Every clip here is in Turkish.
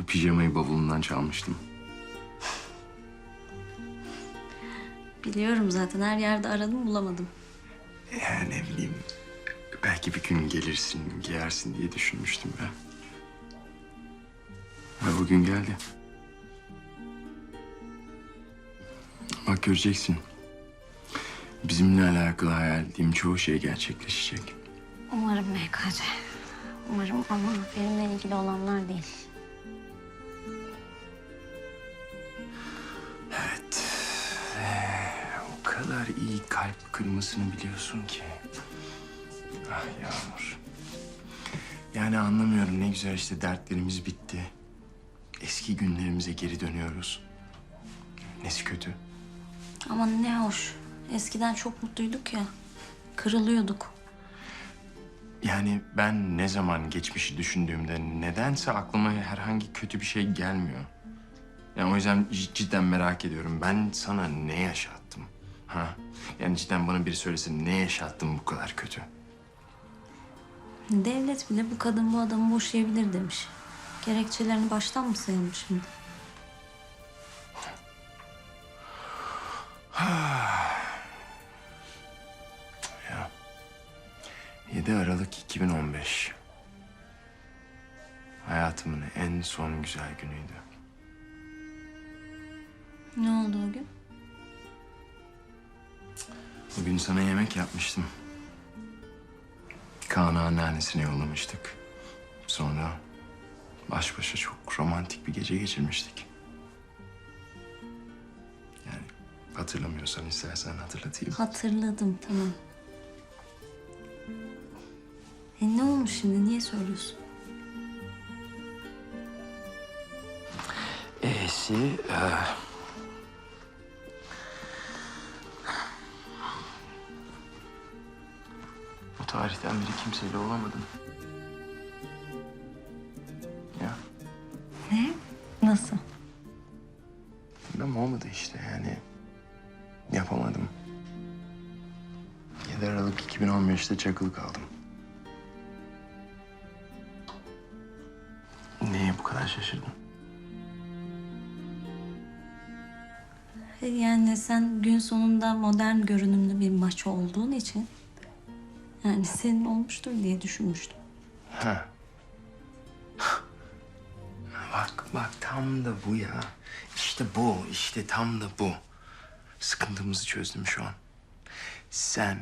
Bu pijamayı bavulundan çalmıştım. Biliyorum zaten her yerde aradım bulamadım. Yani ne bileyim. Belki bir gün gelirsin, giyersin diye düşünmüştüm ya. Ve bugün geldi. Bak göreceksin. Bizimle alakalı hayal ettiğim çoğu şey gerçekleşecek. Umarım MKC. Umarım ama benimle ilgili olanlar değil. İyi kalp kırmasını biliyorsun ki. Ah Yağmur. Yani anlamıyorum ne güzel işte dertlerimiz bitti. Eski günlerimize geri dönüyoruz. Nesi kötü? Ama ne hoş. Eskiden çok mutluyduk ya. Kırılıyorduk. Yani ben ne zaman geçmişi düşündüğümde nedense aklıma herhangi kötü bir şey gelmiyor. Yani o yüzden cidden merak ediyorum. Ben sana ne yaşattım? Ha? Yani cidden bana biri söylesin ne yaşattım bu kadar kötü? Devlet bile bu kadın bu adamı boşayabilir demiş. Gerekçelerini baştan mı sayalım şimdi? Ya. 7 Aralık 2015. Hayatımın en son güzel günüydü. Ne oldu o gün? Bugün sana yemek yapmıştım. Kaan'ı anneannesine yollamıştık. Sonra baş başa çok romantik bir gece geçirmiştik. Yani hatırlamıyorsan istersen hatırlatayım. Hatırladım tamam. E ne olmuş şimdi? Niye söylüyorsun? E'si... e, tarihten beri kimseyle olamadım. Ya Ne? Nasıl? bilmem olmadı işte yani. Yapamadım. 7 Aralık 2015'te çakılı kaldım. Neye bu kadar şaşırdın? Yani sen gün sonunda modern görünümlü bir maço olduğun için... Yani senin olmuştur diye düşünmüştüm. Ha. Bak bak tam da bu ya. İşte bu işte tam da bu. Sıkıntımızı çözdüm şu an. Sen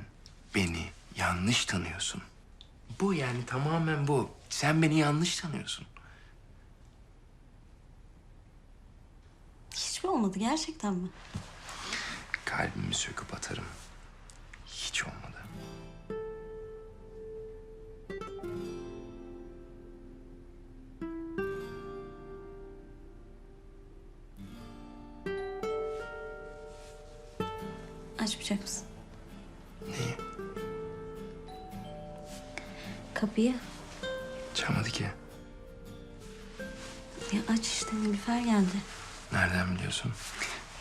beni yanlış tanıyorsun. Bu yani tamamen bu. Sen beni yanlış tanıyorsun. Hiç mi olmadı gerçekten mi? Kalbimi söküp atarım. Hiç olmadı. Açmayacak mısın? Neyi? Kapıyı. Çalmadı ki. Ya aç işte Nilüfer geldi. Nereden biliyorsun?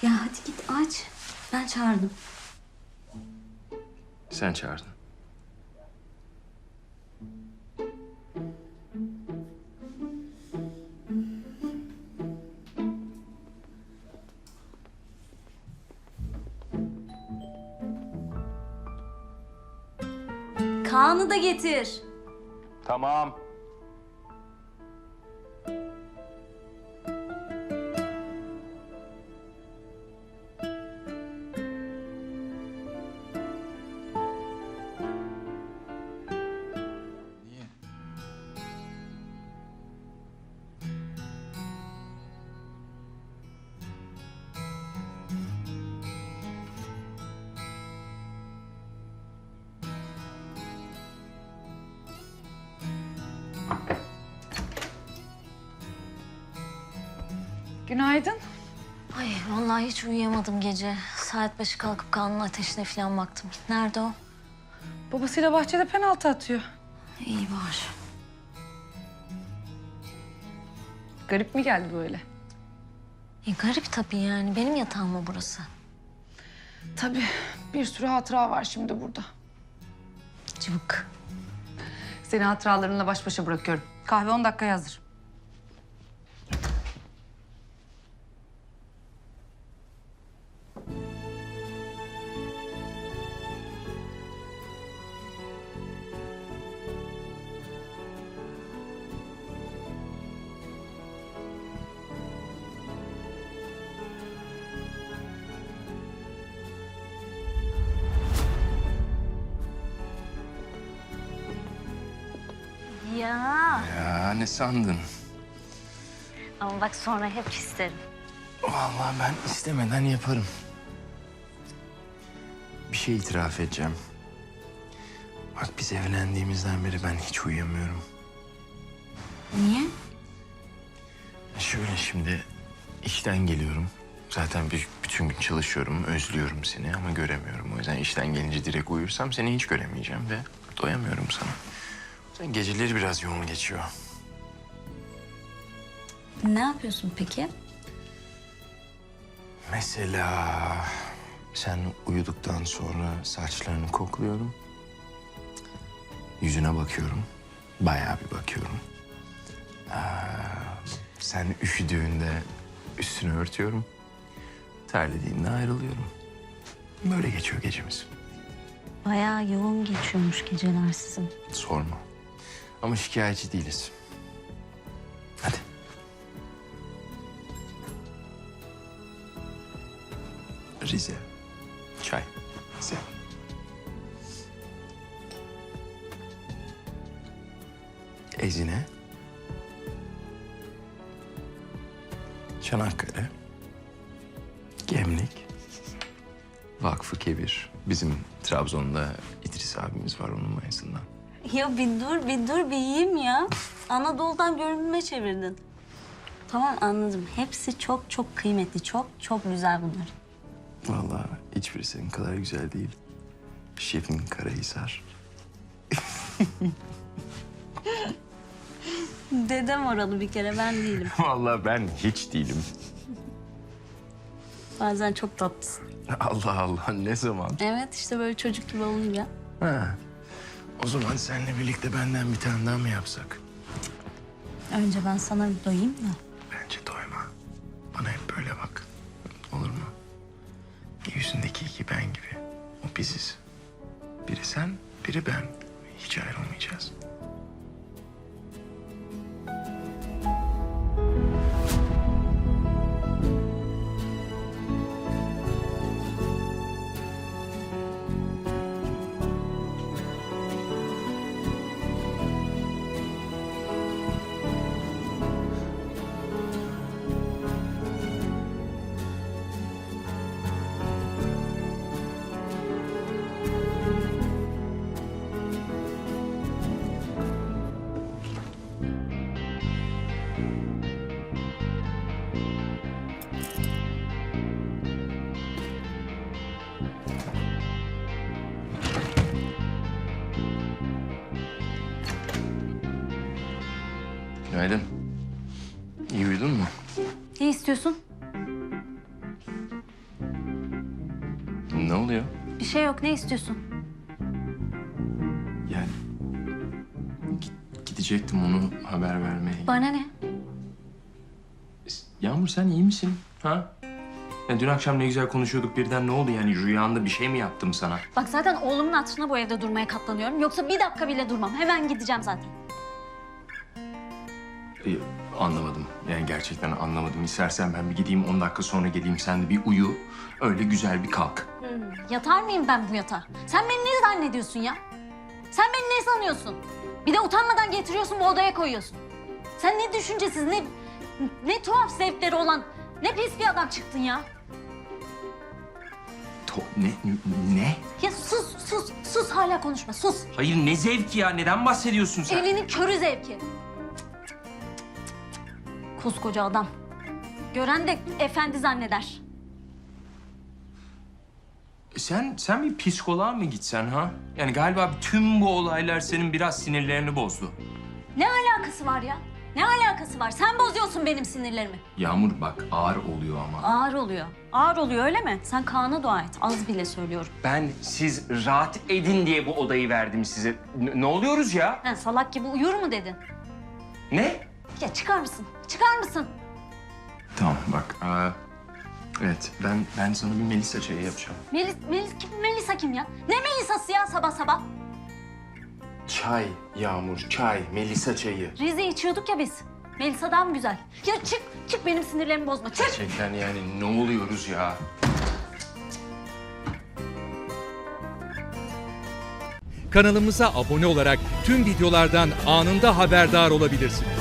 Ya hadi git aç. Ben çağırdım. Sen çağırdın. Kaan'ı da getir. Tamam. Günaydın. Ay vallahi hiç uyuyamadım gece. Saat başı kalkıp Kaan'ın ateşine falan baktım. Nerede o? Babasıyla bahçede penaltı atıyor. İyi var. Garip mi geldi böyle? E, garip tabii yani. Benim yatağım mı burası? Tabii bir sürü hatıra var şimdi burada. Cıvık. Seni hatıralarınla baş başa bırakıyorum. Kahve 10 dakikaya hazır. Ya. Ya ne sandın? Ama bak sonra hep isterim. Vallahi ben istemeden yaparım. Bir şey itiraf edeceğim. Bak biz evlendiğimizden beri ben hiç uyuyamıyorum. Niye? Şöyle şimdi işten geliyorum. Zaten bir, bütün gün çalışıyorum, özlüyorum seni ama göremiyorum. O yüzden işten gelince direkt uyursam seni hiç göremeyeceğim ve doyamıyorum sana. Geceleri biraz yoğun geçiyor. Ne yapıyorsun peki? Mesela sen uyuduktan sonra saçlarını kokluyorum. Yüzüne bakıyorum. Bayağı bir bakıyorum. Aa, sen üşüdüğünde üstünü örtüyorum. Terlediğinde ayrılıyorum. Böyle geçiyor gecemiz. Bayağı yoğun geçiyormuş geceler sizin. Sorma. Ama şikayetçi değiliz. Hadi. Rize. Çay. Sen. Ezine. Çanakkale. Gemlik. Vakfı Kebir. Bizim Trabzon'da İdris abimiz var onun mayasından. Ya bir dur, bir dur, bir yiyeyim ya. Anadolu'dan görünme çevirdin. Tamam anladım. Hepsi çok çok kıymetli, çok çok güzel bunlar. Vallahi hiçbiri senin kadar güzel değil. Şefin Karahisar. Dedem oralı bir kere, ben değilim. Vallahi ben hiç değilim. Bazen çok tatlısın. Allah Allah ne zaman? Evet, işte böyle çocuk gibi olunca. Ha. O zaman seninle birlikte benden bir tane daha mı yapsak? Önce ben sana bir doyayım da. Bence doyma. Bana hep böyle bak. Olur mu? Yüzündeki iki ben gibi. O biziz. Biri sen, biri ben. Hiç ayrılmayacağız. Günaydın. İyi uyudun mu? Ne istiyorsun? Ne oluyor? Bir şey yok, ne istiyorsun? Yani gi- gidecektim onu haber vermeye. Bana ne? Yağmur sen iyi misin? Ha? Ya dün akşam ne güzel konuşuyorduk birden ne oldu yani rüyanda bir şey mi yaptım sana? Bak zaten oğlumun hatırına bu evde durmaya katlanıyorum. Yoksa bir dakika bile durmam. Hemen gideceğim zaten. Anlamadım. Yani gerçekten anlamadım. İstersen ben bir gideyim 10 dakika sonra geleyim sen de bir uyu. Öyle güzel bir kalk. Yatar mıyım ben bu yatağa? Sen beni ne zannediyorsun ya? Sen beni ne sanıyorsun? Bir de utanmadan getiriyorsun bu odaya koyuyorsun. Sen ne düşüncesiz, ne ne tuhaf zevkleri olan, ne pis bir adam çıktın ya. To ne? Ne? Ya sus, sus, sus hala konuşma, sus. Hayır ne zevki ya? Neden bahsediyorsun sen? Elinin körü zevki. Koskoca adam. Gören de efendi zanneder. Sen sen bir psikoloğa mı gitsen ha? Yani galiba tüm bu olaylar senin biraz sinirlerini bozdu. Ne alakası var ya? Ne alakası var? Sen bozuyorsun benim sinirlerimi. Yağmur bak ağır oluyor ama. Ağır oluyor. Ağır oluyor öyle mi? Sen Kaan'a dua et. Az bile söylüyorum. Ben siz rahat edin diye bu odayı verdim size. N- ne oluyoruz ya? Ha, salak gibi uyur mu dedin? Ne? Ya çıkar mısın? Çıkar mısın? Tamam bak. aa, evet ben ben sana bir Melisa çayı yapacağım. Melis, Melis kim? Melisa kim ya? Ne Melisa'sı ya sabah sabah? Çay Yağmur çay Melisa çayı. Rize içiyorduk ya biz. Melisa'dan güzel. Ya çık, çık benim sinirlerimi bozma. Çık. Gerçekten yani ne oluyoruz ya? kanalımıza abone olarak tüm videolardan anında haberdar olabilirsiniz.